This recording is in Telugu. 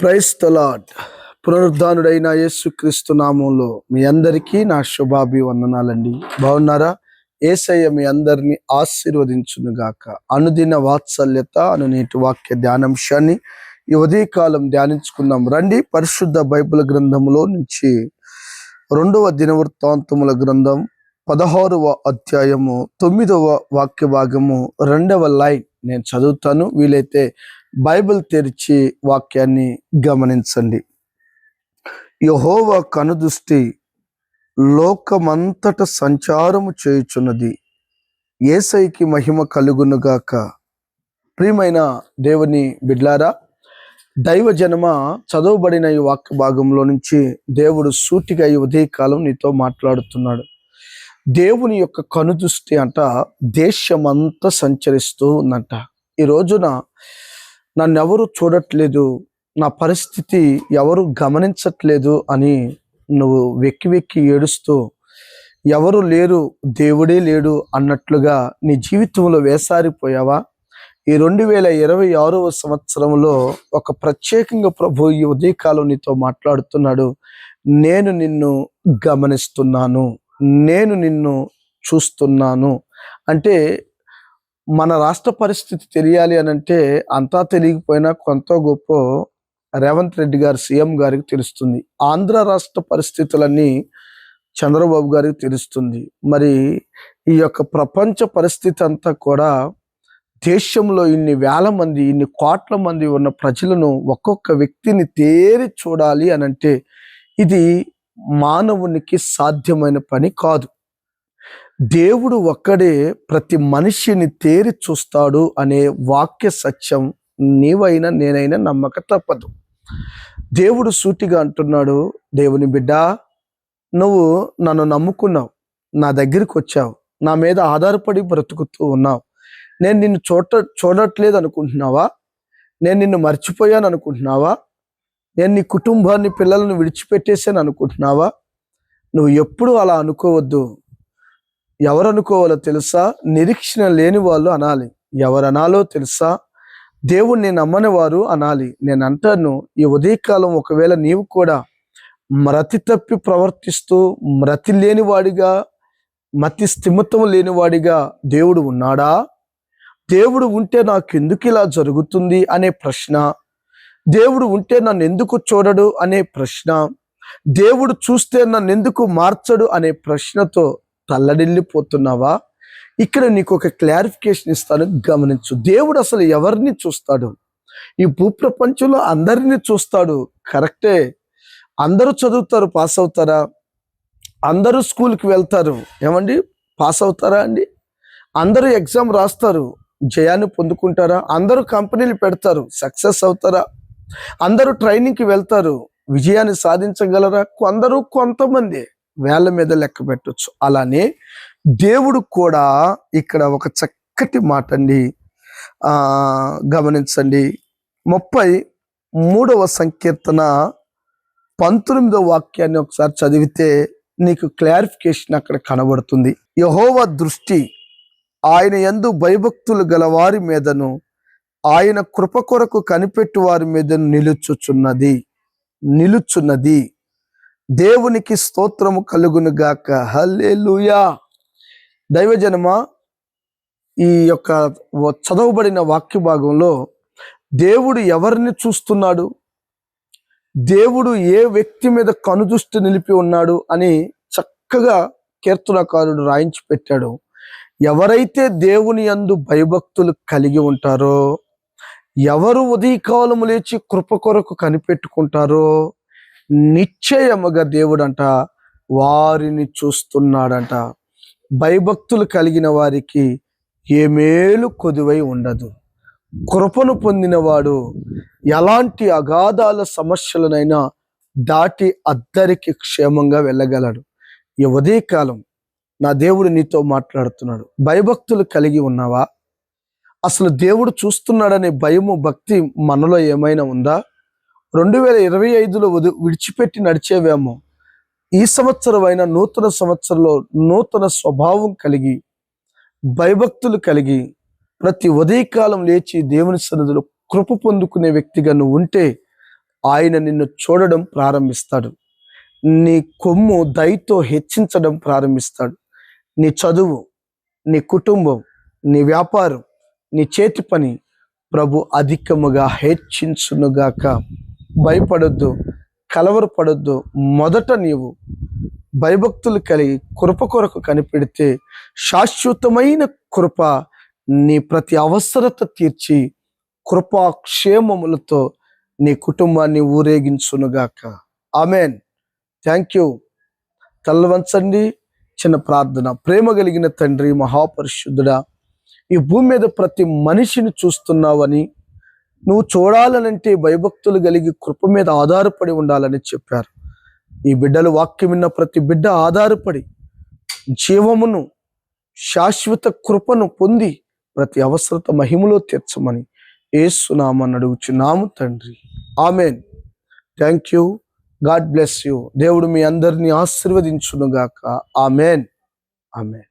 ప్రైస్ తలాడ్ పునరుద్ధానుడైన యేసుక్రీస్తు నామంలో మీ అందరికీ నా శుభాభివందనాలండి. బాగున్నారా? ఏసయ్య మీ అందరిని ఆశీర్వదించునుగాక. అనుదిన వాత్సల్యత అను నేటి వాక్య ధ్యానాంశాన్ని ఈ ఉదయకాలం ధ్యానించుకుందాం. రండి పరిశుద్ధ బైబిల్ గ్రంథములో నుంచి రెండవ దినవృత్తాంతముల గ్రంథం పదహారవ అధ్యాయము తొమ్మిదవ వాక్య భాగము రెండవ లైన్ నేను చదువుతాను. వీలైతే బైబిల్ తెరిచి వాక్యాన్ని గమనించండి. యహోవ కనుదృష్టి లోకమంతట సంచారము చేయుచున్నది. ఏసైకి మహిమ కలుగునుగాక. ప్రియమైన దేవుని బిడ్లారా దైవ జనమ చదవబడిన ఈ వాక్య భాగంలో నుంచి దేవుడు సూటిగా ఈ ఉదయకాలం నీతో మాట్లాడుతున్నాడు. దేవుని యొక్క కనుదృష్టి అంట దేశమంతా సంచరిస్తూ ఉందంట. ఈ రోజున నన్ను ఎవరు చూడట్లేదు నా పరిస్థితి ఎవరు గమనించట్లేదు అని నువ్వు వెక్కి వెక్కి ఏడుస్తూ ఎవరు లేరు దేవుడే లేడు అన్నట్లుగా నీ జీవితంలో వేసారిపోయావా? ఈ రెండు వేల ఇరవై ఆరవ సంవత్సరంలో ఒక ప్రత్యేకంగా ప్రభు ఈ ఉదయకాలం నీతో మాట్లాడుతున్నాడు. నేను నిన్ను గమనిస్తున్నాను నేను నిన్ను చూస్తున్నాను. అంటే మన రాష్ట్ర పరిస్థితి తెలియాలి అని అంటే అంతా తెలియకపోయినా కొంత గొప్ప రేవంత్ రెడ్డి గారు సీఎం గారికి తెలుస్తుంది. ఆంధ్ర రాష్ట్ర పరిస్థితులన్నీ చంద్రబాబు గారికి తెలుస్తుంది. మరి ఈ యొక్క ప్రపంచ పరిస్థితి అంతా కూడా దేశంలో ఇన్ని వేల మంది ఇన్ని కోట్ల మంది ఉన్న ప్రజలను ఒక్కొక్క వ్యక్తిని తేరి చూడాలి అని అంటే ఇది మానవునికి సాధ్యమైన పని కాదు. దేవుడు ఒక్కడే ప్రతి మనిషిని తేరి చూస్తాడు అనే వాక్య సత్యం నీవైనా నేనైనా నమ్మక తప్పదు. దేవుడు సూటిగా అంటున్నాడు దేవుని బిడ్డ నువ్వు నన్ను నమ్ముకున్నావు నా దగ్గరికి వచ్చావు నా మీద ఆధారపడి బ్రతుకుతూ ఉన్నావు. నేను నిన్ను చూడ చూడట్లేదు అనుకుంటున్నావా నేను నిన్ను మర్చిపోయాను అనుకుంటున్నావా నేను నీ కుటుంబాన్ని పిల్లలను విడిచిపెట్టేసాను అనుకుంటున్నావా నువ్వు ఎప్పుడు అలా అనుకోవద్దు. ఎవరు అనుకోవాలో తెలుసా? నిరీక్షణ లేని వాళ్ళు అనాలి. ఎవరు అనాలో తెలుసా? దేవుణ్ణి నమ్మని వారు అనాలి. నేను అంటాను ఈ ఉదయకాలం ఒకవేళ నీవు కూడా మరతి తప్పి ప్రవర్తిస్తూ మరతి లేనివాడిగా మతి స్థిమితం లేనివాడిగా దేవుడు ఉన్నాడా? దేవుడు ఉంటే నాకు ఎందుకు ఇలా జరుగుతుంది అనే ప్రశ్న. దేవుడు ఉంటే నన్ను ఎందుకు చూడడు అనే ప్రశ్న. దేవుడు చూస్తే నన్ను ఎందుకు మార్చడు అనే ప్రశ్నతో తల్లడిల్లిపోతున్నావా? ఇక్కడ నీకు ఒక క్లారిఫికేషన్ ఇస్తాను గమనించు. దేవుడు అసలు ఎవరిని చూస్తాడు? ఈ భూప్రపంచంలో అందరినీ చూస్తాడు కరెక్టే? అందరూ చదువుతారు పాస్ అవుతారా? అందరూ స్కూల్కి వెళ్తారు ఏమండి? పాస్ అవుతారా అండి? అందరూ ఎగ్జామ్ రాస్తారు జయాన్ని పొందుకుంటారా? అందరూ కంపెనీలు పెడతారు సక్సెస్ అవుతారా? అందరూ ట్రైనింగ్కి వెళ్తారు విజయాన్ని సాధించగలరా? కొందరు కొంతమంది. వేళ్ళ మీద లెక్క పెట్టచ్చు. అలానే దేవుడు కూడా ఇక్కడ ఒక చక్కటి మాట అండి గమనించండి. ముప్పై మూడవ సంకీర్తన పంతొమ్మిదవ వాక్యాన్ని ఒకసారి చదివితే నీకు క్లారిఫికేషన్ అక్కడ కనబడుతుంది. యహోవ దృష్టి ఆయన ఎందు భయభక్తులు గల వారి మీదను ఆయన కృప కొరకు కనిపెట్టు వారి మీదను నిలుచుచున్నది నిలుచున్నది. దేవునికి స్తోత్రము కలుగును గాక. హల్లెలూయా. దైవజనమ ఈ యొక్క చదవబడిన వాక్య భాగంలో దేవుడు ఎవరిని చూస్తున్నాడు? దేవుడు ఏ వ్యక్తి మీద కనుదృష్టి నిలిపి ఉన్నాడు? అని చక్కగా కీర్తనకారుడు రాయించి పెట్టాడు. ఎవరైతే దేవుని యందు భయభక్తులు కలిగి ఉంటారో ఎవరు ఉదయకాలము లేచి కృప కొరకు కనిపెట్టుకుంటారో నిశ్చయముగా దేవుడంట వారిని చూస్తున్నాడంట. భయభక్తులు కలిగిన వారికి ఏ మేలు కొదువై ఉండదు. కృపను పొందినవాడు ఎలాంటి అగాధాల సమస్యలనైనా దాటి అద్దరికి క్షేమంగా వెళ్ళగలడు. ఈ ఉదయకాలం నా దేవుడు నీతో మాట్లాడుతున్నాడు. భయభక్తులు కలిగి ఉన్నావా? అసలు దేవుడు చూస్తున్నాడనే భయము భక్తి మనలో ఏమైనా ఉందా? రెండు వేల ఇరవై ఐదులో వది విడిచిపెట్టి నడిచేవేమో ఈ సంవత్సరమైన నూతన సంవత్సరంలో నూతన స్వభావం కలిగి భయభక్తులు కలిగి ప్రతి ఉదయకాలం లేచి దేవుని సన్నిధిలో కృప పొందుకునే వ్యక్తిగా నువ్వు ఉంటే ఆయన నిన్ను చూడడం ప్రారంభిస్తాడు. నీ కొమ్ము దయతో హెచ్చించడం ప్రారంభిస్తాడు. నీ చదువు నీ కుటుంబం నీ వ్యాపారం నీ చేతి పని ప్రభు అధికముగా హెచ్చించునుగాక. భయపడొద్దు కలవరపడొద్దు. మొదట నీవు భయభక్తులు కలిగి కృప కొరకు కనిపెడితే శాశ్వతమైన కృప నీ ప్రతి అవసరత తీర్చి కృపాక్షేమములతో నీ కుటుంబాన్ని ఊరేగించునుగాక. ఆమెన్. Thank you. తల్లవంచండి చిన్న ప్రార్థన. ప్రేమ కలిగిన తండ్రి మహాపరిశుద్ధుడా ఈ భూమి మీద ప్రతి మనిషిని చూస్తున్నావని నువ్వు చూడాలనంటే భయభక్తులు కలిగి కృప మీద ఆధారపడి ఉండాలని చెప్పారు. ఈ బిడ్డలు వాక్యం విన్న ప్రతి బిడ్డ ఆధారపడి జీవమును శాశ్వత కృపను పొంది ప్రతి అవసరత మహిమలో తీర్చమని ఏసునామని అడుగుచున్నాము తండ్రి. Amen. Thank you. God bless you. దేవుడు మీ అందరినీ ఆశీర్వదించునుగాక. ఆమెన్. ఆమెన్.